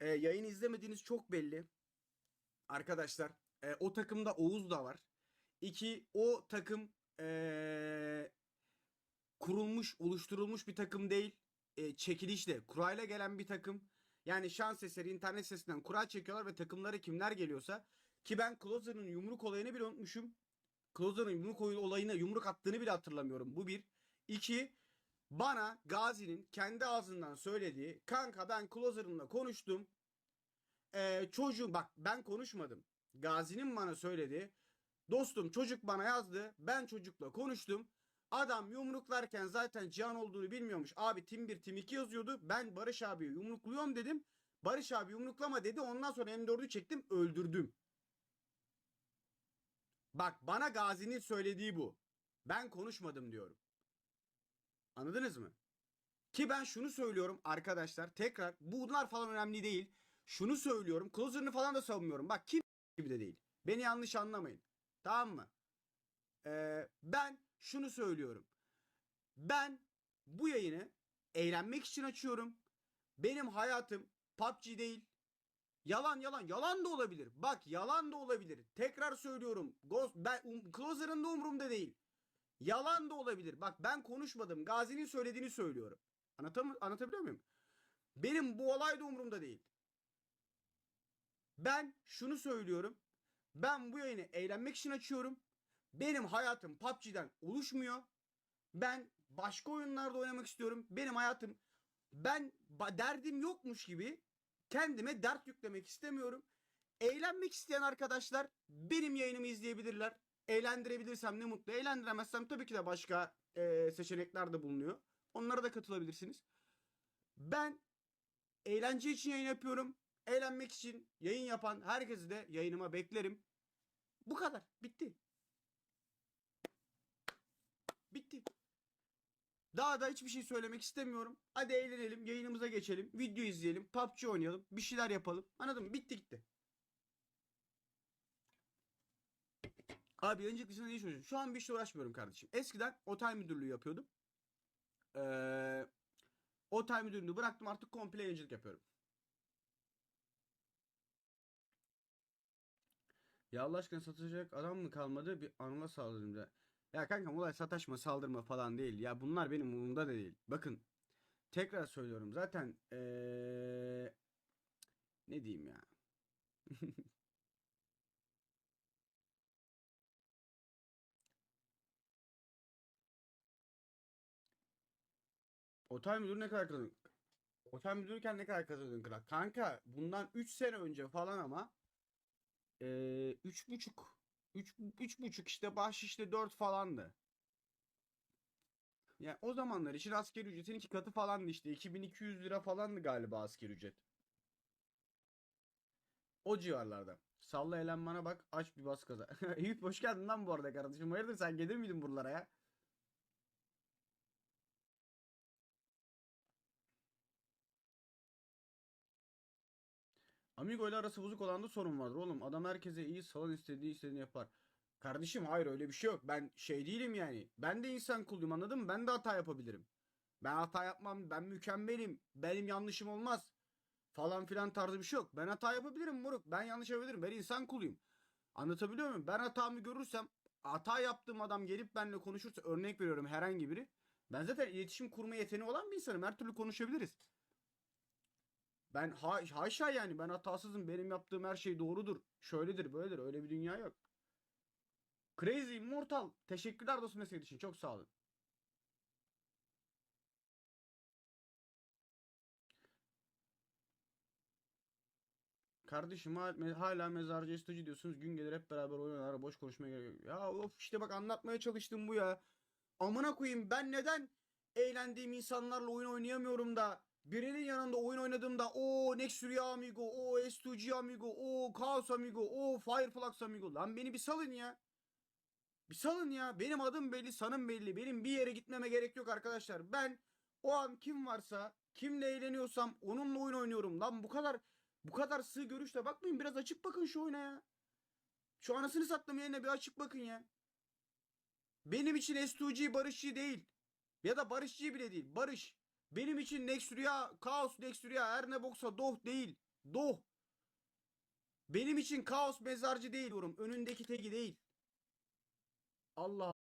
e, yayını izlemediğiniz çok belli. Arkadaşlar e, o takımda Oğuz da var. İki o takım e, kurulmuş, oluşturulmuş bir takım değil. E, çekilişle, kurayla gelen bir takım. Yani şans eseri internet sitesinden kura çekiyorlar ve takımlara kimler geliyorsa. Ki ben Closer'ın yumruk olayını bile unutmuşum. Closer'ın yumruk olayına yumruk attığını bile hatırlamıyorum. Bu bir. İki, bana Gazi'nin kendi ağzından söylediği kanka ben Closer'ımla konuştum. Ee, çocuğum bak ben konuşmadım. Gazi'nin bana söylediği dostum çocuk bana yazdı. Ben çocukla konuştum. Adam yumruklarken zaten Cihan olduğunu bilmiyormuş. Abi tim 1 tim 2 yazıyordu. Ben Barış abiyi yumrukluyorum dedim. Barış abi yumruklama dedi. Ondan sonra M4'ü çektim öldürdüm. Bak bana Gazi'nin söylediği bu. Ben konuşmadım diyorum. Anladınız mı? Ki ben şunu söylüyorum arkadaşlar tekrar bunlar falan önemli değil. Şunu söylüyorum. Closer'ını falan da savunmuyorum. Bak kim gibi de değil. Beni yanlış anlamayın. Tamam mı? Ee, ben şunu söylüyorum. Ben bu yayını eğlenmek için açıyorum. Benim hayatım PUBG değil. Yalan yalan yalan da olabilir. Bak yalan da olabilir. Tekrar söylüyorum. Ghost ben um, Closer'ın da umurumda değil. Yalan da olabilir. Bak ben konuşmadım. Gazi'nin söylediğini söylüyorum. Anlatam anlatabiliyor muyum? Benim bu olay da umurumda değil. Ben şunu söylüyorum. Ben bu yayını eğlenmek için açıyorum. Benim hayatım PUBG'den oluşmuyor. Ben başka oyunlarda oynamak istiyorum. Benim hayatım ben derdim yokmuş gibi kendime dert yüklemek istemiyorum. Eğlenmek isteyen arkadaşlar benim yayınımı izleyebilirler. Eğlendirebilirsem ne mutlu. Eğlendiremezsem tabii ki de başka eee, seçenekler de bulunuyor. Onlara da katılabilirsiniz. Ben eğlence için yayın yapıyorum. Eğlenmek için yayın yapan herkesi de yayınıma beklerim. Bu kadar. Bitti. Bitti. Daha da hiçbir şey söylemek istemiyorum. Hadi eğlenelim, yayınımıza geçelim, video izleyelim, PUBG oynayalım, bir şeyler yapalım. Anladın mı? Bitti gitti. Abi yayıncılık dışında ne? Şu an bir işle uğraşmıyorum kardeşim. Eskiden otel müdürlüğü yapıyordum. Ee, otel müdürlüğünü bıraktım artık komple yayıncılık yapıyorum. Ya Allah aşkına satacak adam mı kalmadı? Bir anıla saldırdım da. Ya kankam olay sataşma saldırma falan değil. Ya bunlar benim umurumda da değil. Bakın tekrar söylüyorum zaten ee, ne diyeyim ya. Otel müdürü ne kadar kazanıyor? Otel müdürüyken ne kadar kazanıyordun kral? Kanka bundan 3 sene önce falan ama buçuk üç, üç buçuk işte baş işte 4 falandı. Yani o zamanlar için asgari ücretin iki katı falandı işte. 2200 lira falandı galiba asgari ücret. O civarlarda. Salla elen bana bak aç bir bas kaza. Eyüp hoş geldin lan bu arada kardeşim. Hayırdır sen gelir miydin buralara ya? Amigo ile arası bozuk olan da sorun vardır oğlum. Adam herkese iyi salon istediği istediğini yapar. Kardeşim hayır öyle bir şey yok. Ben şey değilim yani. Ben de insan kuluyum anladın mı? Ben de hata yapabilirim. Ben hata yapmam. Ben mükemmelim. Benim yanlışım olmaz. Falan filan tarzı bir şey yok. Ben hata yapabilirim moruk. Ben yanlış yapabilirim. Ben insan kuluyum. Anlatabiliyor muyum? Ben hatamı görürsem hata yaptığım adam gelip benimle konuşursa örnek veriyorum herhangi biri. Ben zaten iletişim kurma yeteneği olan bir insanım. Her türlü konuşabiliriz. Ben ha haşa yani ben hatasızım. Benim yaptığım her şey doğrudur. Şöyledir böyledir. Öyle bir dünya yok. Crazy Immortal. Teşekkürler dostum destek için. Çok sağ olun. Kardeşim hal- hala mezarcı istocu diyorsunuz. Gün gelir hep beraber oynar. Boş konuşmaya gerek yok. Ya of işte bak anlatmaya çalıştım bu ya. Amına koyayım ben neden eğlendiğim insanlarla oyun oynayamıyorum da birinin yanında oyun oynadığımda o Nexuria amigo, o S2G amigo, o Chaos amigo, o Fireflux amigo. Lan beni bir salın ya. Bir salın ya. Benim adım belli, sanım belli. Benim bir yere gitmeme gerek yok arkadaşlar. Ben o an kim varsa, kimle eğleniyorsam onunla oyun oynuyorum. Lan bu kadar bu kadar sığ görüşle bakmayın. Biraz açık bakın şu oyuna ya. Şu anasını sattım yerine bir açık bakın ya. Benim için S2G barışçı değil. Ya da barışçı bile değil. Barış. Benim için Next Kaos Next Rüya Doh değil. Doh. Benim için Kaos mezarcı değil diyorum. Önündeki teki değil. Allah